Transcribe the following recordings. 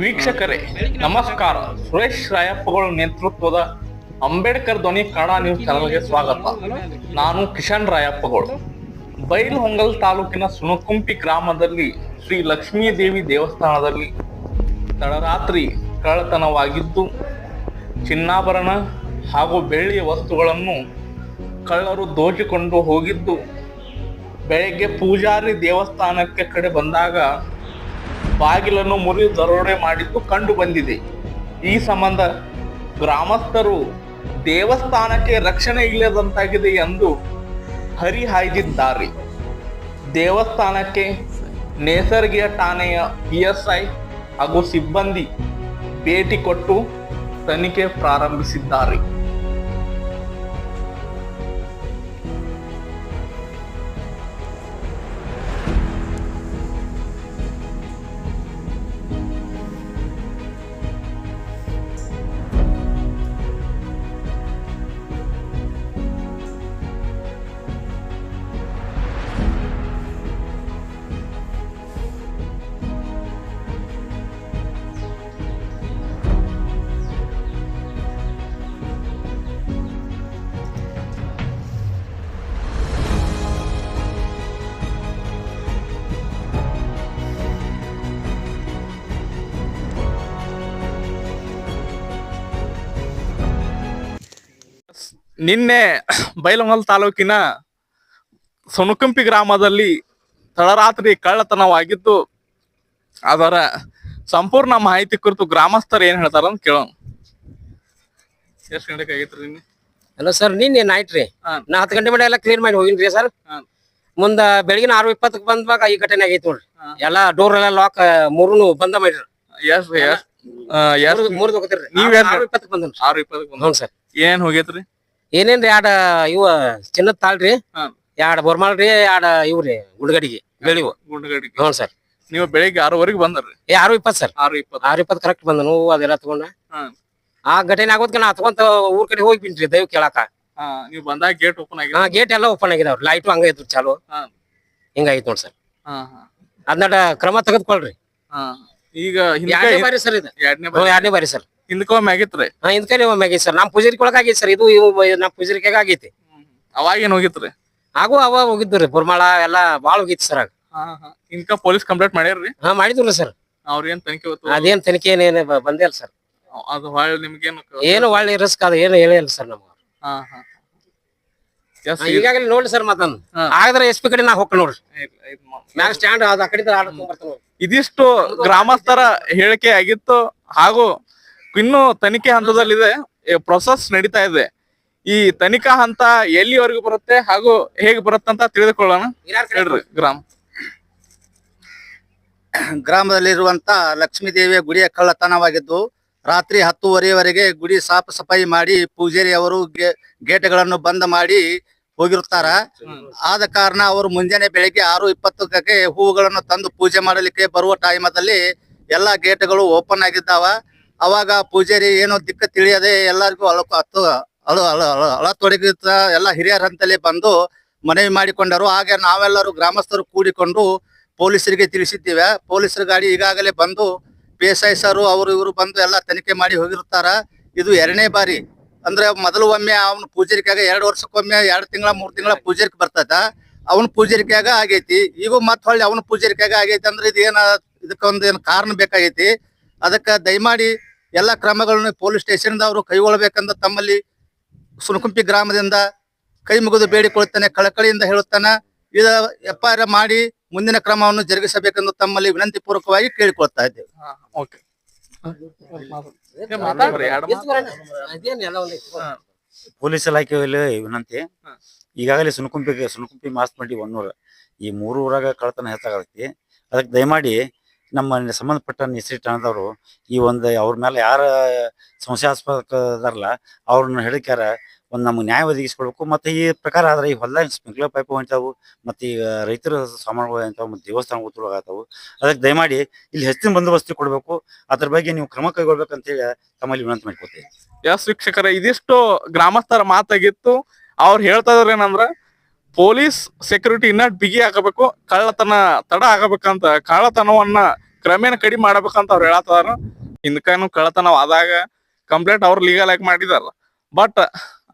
ವೀಕ್ಷಕರೇ, ನಮಸ್ಕಾರ. ಸುರೇಶ್ ರಾಯಪ್ಪಗಳ ನೇತೃತ್ವದ ಅಂಬೇಡ್ಕರ್ ಧ್ವನಿ ಕನ್ನಡ ನ್ಯೂಸ್ ಚಾನಲ್ಗೆ ಸ್ವಾಗತ. ನಾನು ಕಿಶನ್ ರಾಯಪ್ಪಗಳು. ಬೈಲಹೊಂಗಲ್ ತಾಲೂಕಿನ ಸುಣಕುಂಪಿ ಗ್ರಾಮದಲ್ಲಿ ಶ್ರೀ ಲಕ್ಷ್ಮೀದೇವಿ ದೇವಸ್ಥಾನದಲ್ಲಿ ತಡರಾತ್ರಿ ಕಳ್ಳತನವಾಗಿದ್ದು, ಚಿನ್ನಾಭರಣ ಹಾಗೂ ಬೆಳ್ಳಿಯ ವಸ್ತುಗಳನ್ನು ಕಳ್ಳರು ದೋಚಿಕೊಂಡು ಹೋಗಿದ್ದು, ಬೆಳಗ್ಗೆ ಪೂಜಾರಿ ದೇವಸ್ಥಾನಕ್ಕೆ ಕಡೆ ಬಂದಾಗ ಬಾಗಿಲನ್ನು ಮುರಿದು ದರೋಡೆ ಮಾಡಿದ್ದು ಕಂಡು ಬಂದಿದೆ. ಈ ಸಂಬಂಧ ಗ್ರಾಮಸ್ಥರು ದೇವಸ್ಥಾನಕ್ಕೆ ರಕ್ಷಣೆ ಇಲ್ಲದಂತಾಗಿದೆ ಎಂದು ಹರಿಹಾಯ್ದಿದ್ದಾರೆ. ದೇವಸ್ಥಾನಕ್ಕೆ ನೇಸರ್ಗಿಯ ಠಾಣೆಯ ಪಿ ಎಸ್ ಐ ಹಾಗೂ ಸಿಬ್ಬಂದಿ ಭೇಟಿ ಕೊಟ್ಟು ತನಿಖೆ ಪ್ರಾರಂಭಿಸಿದ್ದಾರೆ. ನಿನ್ನೆ ಬೈಲಮಲ್ ತಾಲೂಕಿನ ಸೊನುಕಂಪಿ ಗ್ರಾಮದಲ್ಲಿ ತಡರಾತ್ರಿ ಕಳ್ಳತನವಾಗಿದ್ದು ಅದರ ಸಂಪೂರ್ಣ ಮಾಹಿತಿ ಕುರಿತು ಗ್ರಾಮಸ್ಥರು ಏನ್ ಹೇಳ್ತಾರ ಅಂತ ಕೇಳೋಣ. ಎಷ್ಟು ಗಂಟೆಗೆ ಆಗೈತ್ರಿ ನಿನ್ನೆ? ಹಲೋ ಸರ್ ನಿನ್ನೆ ನೈಟ್ ರೀ. ನಾ ಹತ್ತು ಗಂಟೆ ಮೇಲೆ ಎಲ್ಲ ಕ್ಲಿಯರ್ ಮಾಡಿ ಹೋಗಿನ್ರಿ ಸರ್. ಮುಂದ ಬೆಳಗಿನ ಆರು ಇಪ್ಪತ್ತಕ್ಕೆ ಬಂದ್ವಾಗ ಈ ಘಟನೆ ಆಗೈತಿ ನೋಡ್ರಿ. ಎಲ್ಲ ಡೋರ್ ಎಲ್ಲ ಲಾಕ್ ಮೂರುನು ಬಂದ ಮಾಡಿರಿ ಎಷ್ಟ್ ಎಷ್ಟ್? ಮೂರ್ ತಗೋತೀರಿ ನೀವ್ ಆರು ಇಪ್ಪತ್ತಕ್ಕೆ ಬಂದ್ರಿ ಆರು ಇಪ್ಪತ್ತಕ್ಕೆ ಬಂದ. ಹ್ಞೂ ಸರ್. ಏನ್ ಹೋಗೈತ್ರಿ? ಏನೇನ್ರಿ ಎರಡ ಇವ ಚಿನ್ನದ ತಾಳ್ರಿ. ಎರಡ್ ಬೋರ್ಮಾಲ್ ರೀ ಎರಡ್ ಇವ್ರಿ ಗುಂಡಗಡಿಗೆ ಬೆಳಿವು. ಗುಂಡಗಡಿಗೆ. ಹ್ಞೂ ಸರ್. ನೀವು ಬೆಳಿಗ್ಗೆ ಆರೂವರೆಗೆ ಬಂದ್ರಿ ಏ ಆರು ಇಪ್ಪತ್ತು ಸರ್. ಆರು ಇಪ್ಪತ್ತು ಆರು ಇಪ್ಪತ್ತು ಕರೆಕ್ಟ್ ಬಂದ ನೋವು ಅದೆಲ್ಲ ತಗೊಂಡ. ಹಾ. ಆ ಘಟನೆ ಆಗೋದ್ಕ ನಾ ತಗೊಂತ ಊರ್ ಕಡೆ ಹೋಗಿ ದಯವಿ ದಯವ್ ಕೇಳಾಕ ನೀವು ಬಂದಾಗ ಗೇಟ್ ಓಪನ್ ಆಗಿದೆ ಹಾ ಗೇಟ್ ಎಲ್ಲ ಓಪನ್ ಆಗಿದಾವ್ರಿ. ಲೈಟು ಹಂಗ ಇದ್ರು ಚಾಲು. ಹಾ. ಹಿಂಗಾಗಿತ್ತು ನೋಡಿ ಸರ್. ಹಾ ಹಾ. ಅದನ್ನ ಕ್ರಮ ತೆಗೆದುಕೊಳ್ರಿ. ಹಾ ಈಗ ಎರಡನೇ ಬಾರಿ ಸರ್ ಇದು. ಎರಡನೇ ಬಾರಿ ಸರ್. ಹಿಂದಕ್ಕೊಮ್ಮೆ ಆಗಿತ್ರಿ ಹಾ ಇಂದ್ಕಡೆ ಒಮ್ಮೆ ಆಗೈತಿ ಸರ್. ನಮ್ ಪೂಜಾರಿ ಆಗೈತಿ ಸರ್. ಇದು ಇವು ನಮ್ ಪೂಜಾರಿಕಾಗ ಆಗೈತಿ. ಅವಾಗ ಏನ್ ಹೋಗಿತ್ರಿ? ಆಗು ಅವ ಹೋಗಿದ್ದು ರೀ ಬುರ್ಮಾಳ ಎಲ್ಲಾ ಬಾಳ ಹೋಗಿತ್ತು ಸರ್ ಆಗ. ಹಾ ಹಾ. ಇನ್ಕ ಪೊಲೀಸ್ ಕಂಪ್ಲೇಂಟ್ ಮಾಡ್ಯಾರ್ರಿ? ಹಾ ಮಾಡಿದ್ರಿ ಸರ್. ಅವ್ರ ಏನ್ ತನಿಖೆ ಹೊತ್ತು ಅದೇನ್ ತನಿಖೆ ಏನೇನು ಬಂದೇ ಇಲ್ಲ ಸರ್. ಅದು ಹೊಳ್ಳಿ ನಿಮ್ಗೇನು ಏನು ಒಳ್ಳೆ ರಿಸ್ಕ್ ಅದ ಏನು ಹೇಳಿಲ್ಲ ಸರ್ ನಮ್ಗೆ. ಹಾ ಹಾ. ಎಸ್ ಈಗಾಗಲೇ ನೋಡ್ರಿ ಸರ್ ಮತ್ತನ್ ಹಾ. ಆಗದ್ರೆ ಎಸ್ ಪಿ ಕಡೆ ನಾ ಹೋಗ್ ನೋಡ್ರಿ. ಮ್ಯಾಗ ಸ್ಟ್ಯಾಂಡ್ ಅದ ಆ ಕಡೆ ಇದಿಷ್ಟು ಗ್ರಾಮಸ್ಥರ ಹೇಳಿಕೆ ಆಗಿತ್ತು. ಹಾಗೂ ಇನ್ನು ತನಿಖೆ ಹಂತದಲ್ಲಿದೆ. ಪ್ರೊಸೆಸ್ ನಡೀತಾ ಇದೆ. ಈ ತನಿಖಾ ಹಂತ ಎಲ್ಲಿವರೆಗೂ ಬರುತ್ತೆ ಹಾಗೂ ಹೇಗೆ ಬರುತ್ತೆ ಅಂತ ತಿಳಿದುಕೊಳ್ಳೋಣ. ಹೇಳ್ರಿ, ಗ್ರಾಮ. ಗ್ರಾಮದಲ್ಲಿರುವಂತ ಲಕ್ಷ್ಮೀ ದೇವಿಯ ಗುಡಿಯ ಕಳ್ಳತನವಾಗಿದ್ದು, ರಾತ್ರಿ ಹತ್ತುವರೆಯವರೆಗೆ ಗುಡಿ ಸಾಫ್ ಸಫಾಯಿ ಮಾಡಿ ಪೂಜಾರಿ ಅವರು ಗೇಟ್ಗಳನ್ನು ಬಂದ್ ಮಾಡಿ ಹೋಗಿರುತ್ತಾರ. ಆದ ಕಾರಣ ಅವರು ಮುಂಜಾನೆ ಬೆಳಿಗ್ಗೆ ಆರು ಇಪ್ಪತ್ತಕ್ಕೆ ಹೂವುಗಳನ್ನು ತಂದು ಪೂಜೆ ಮಾಡಲಿಕ್ಕೆ ಬರುವ ಟೈಮದಲ್ಲಿ ಎಲ್ಲಾ ಗೇಟ್ಗಳು ಓಪನ್ ಆಗಿದ್ದಾವ. ಅವಾಗ ಪೂಜಾರಿ ಏನೋ ದಿಕ್ಕ ತಿಳಿಯದೆ ಎಲ್ಲರಿಗೂ ಅಳ ಹತ್ತು ಅಳು ಅಳು ಅಳು ಅಳತೊಡಗಿತ ಎಲ್ಲ ಹಿರಿಯರಂತಲೇ ಬಂದು ಮನವಿ ಮಾಡಿಕೊಂಡರು. ಹಾಗೆ ನಾವೆಲ್ಲರೂ ಗ್ರಾಮಸ್ಥರು ಕೂಡಿಕೊಂಡು ಪೊಲೀಸರಿಗೆ ತಿಳಿಸಿದ್ದೇವೆ. ಪೊಲೀಸರ ಗಾಡಿ ಈಗಾಗಲೇ ಬಂದು ಪಿ ಎಸ್ ಐ ಸರ್ ಅವರು ಇವರು ಬಂದು ಎಲ್ಲ ತನಿಖೆ ಮಾಡಿ ಹೋಗಿರ್ತಾರ ಇದು ಎರಡನೇ ಬಾರಿ. ಅಂದ್ರೆ ಮೊದಲು ಒಮ್ಮೆ ಅವನ ಪೂಜರಿಕೆಯಾಗ ಎರಡು ವರ್ಷಕ್ಕೊಮ್ಮೆ, ಎರಡು ತಿಂಗಳ, ಮೂರು ತಿಂಗಳ ಪೂಜಾರಿಕೆ ಬರ್ತದ. ಅವನ ಪೂಜಾರಿಕೆಯಾಗ ಆಗೈತಿ. ಈಗ ಮತ್ ಹೊಳ್ಳಿ ಅವನ ಪೂಜಾರಿಕೆಯಾಗ ಆಗೈತಿ ಅಂದ್ರೆ ಇದು ಏನ ಇದಕ್ಕೊಂದು ಏನು ಕಾರಣ ಬೇಕಾಗೈತಿ. ಅದಕ್ಕೆ ದಯಮಾಡಿ ಎಲ್ಲಾ ಕ್ರಮಗಳನ್ನು ಪೊಲೀಸ್ ಸ್ಟೇಷನ್ ಅವರು ಕೈಗೊಳ್ಳಬೇಕಂತ ತಮ್ಮಲ್ಲಿ ಸುನಕುಂಪಿ ಗ್ರಾಮದಿಂದ ಕೈ ಮುಗಿದು ಬೇಡಿಕೊಳ್ಳುತ್ತಾನೆ ಕಳಕಳಿಯಿಂದ ಹೇಳುತ್ತಾನೆ ಇದ ಎಫ್ ಐ ಆರ್ ಮಾಡಿ ಮುಂದಿನ ಕ್ರಮವನ್ನು ಜರುಗಿಸಬೇಕೆಂದು ತಮ್ಮಲ್ಲಿ ವಿನಂತಿ ಪೂರ್ವಕವಾಗಿ ಕೇಳಿಕೊಳ್ತಾ ಇದ್ದೇವೆ. ಪೊಲೀಸ್ ಇಲಾಖೆಯಲ್ಲಿ ವಿನಂತಿ. ಈಗಾಗಲೇ ಸುನಕುಂಪಿ ಸುನಕುಂಪಿ ಮಾಡಿ ಒನ್ನೂರ ಈ ಮೂರು ಊರಾಗ ಕಳ್ತನ ಹೆಚ್ಚಾಗತ್ತಿ ಅದಕ್ಕೆ ದಯಮಾಡಿ ನಮ್ಮ ಸಂಬಂಧಪಟ್ಟ ನಿಸ್ರಿ ಠಾಣದವರು ಈ ಒಂದು ಅವ್ರ ಮೇಲೆ ಯಾರ ಸಂಶಯಾಸ್ಪದ ಅದಾರಲ್ಲ ಅವ್ರನ್ನ ಹೇಳಿಕಾರ ಒಂದು ನಮ್ಗೆ ನ್ಯಾಯ ಒದಗಿಸ್ಕೊಳ್ಬೇಕು ಮತ್ತೆ ಈ ಪ್ರಕಾರ ಆದ್ರೆ ಈ ಹೊಲ್ದಾಗ ಸ್ಪ್ರಿಂಕ್ಲರ್ ಪೈಪ್ ಹೊಂಟಾವು ಮತ್ತೆ ಈಗ ರೈತರ ಸಾಮಾನುಗಳು ಅಂತಾವು ಮತ್ತು ದೇವಸ್ಥಾನ ಉತ್ತರವಾಗತ್ತಾವು ಅದಕ್ಕೆ ದಯಮಾಡಿ ಇಲ್ಲಿ ಹೆಚ್ಚಿನ ಬಂದೋಬಸ್ತಿ ಕೊಡಬೇಕು. ಅದ್ರ ಬಗ್ಗೆ ನೀವು ಕ್ರಮ ಕೈಗೊಳ್ಬೇಕಂತೇಳಿ ತಮ್ಮಲ್ಲಿ ವಿನಂತಿ ಮಾಡ್ಕೊತೀವಿ ಯಾಸ್ ವೀಕ್ಷಕರ ಇದಿಷ್ಟು ಗ್ರಾಮಸ್ಥರ ಮಾತಾಗಿತ್ತು. ಅವ್ರು ಹೇಳ್ತಾ ಇದ್ರು ಏನಂದ್ರ ಪೊಲೀಸ್ ಸೆಕ್ಯೂರಿಟಿ ಇನ್ನ ಬಿಗಿ ಆಗಬೇಕು, ಕಳ್ಳತನ ತಡ ಆಗಬೇಕಂತ, ಕಳ್ಳತನವನ್ನ ಕ್ರಮೇಣ ಕಡಿಮೆ ಮಾಡಬೇಕಂತ ಅವ್ರು ಹೇಳತ್ತಾರ ಹಿಂದಕನು ಕಳ್ಳತನವಾದಾಗ ಕಂಪ್ಲೇಂಟ್ ಅವ್ರು ಲೀಗಲ್ ಆಗಿ ಮಾಡಿದಾರ. ಬಟ್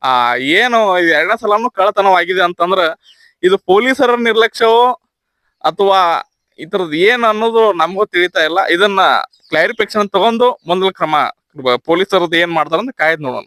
ಆ, ಏನು ಎರಡನೇ ಸಲನು ಕಳ್ಳತನವಾಗಿದೆ ಅಂತಂದ್ರ ಇದು ಪೊಲೀಸರ ನಿರ್ಲಕ್ಷ್ಯವೋ ಅಥವಾ ಇತರದ್ ಏನ್ ಅನ್ನೋದು ನಮಗೂ ತಿಳಿತಾ ಇಲ್ಲ. ಇದನ್ನ ಕ್ಲಾರಿಫಿಕೇಶನ್ ತಗೊಂಡು ಮುಂದಿನ ಕ್ರಮ, ಪೊಲೀಸರದ್ದು ಏನ್ ಮಾಡ್ತಾರಂತ ಕಾಯ್ದು ನೋಡೋಣ.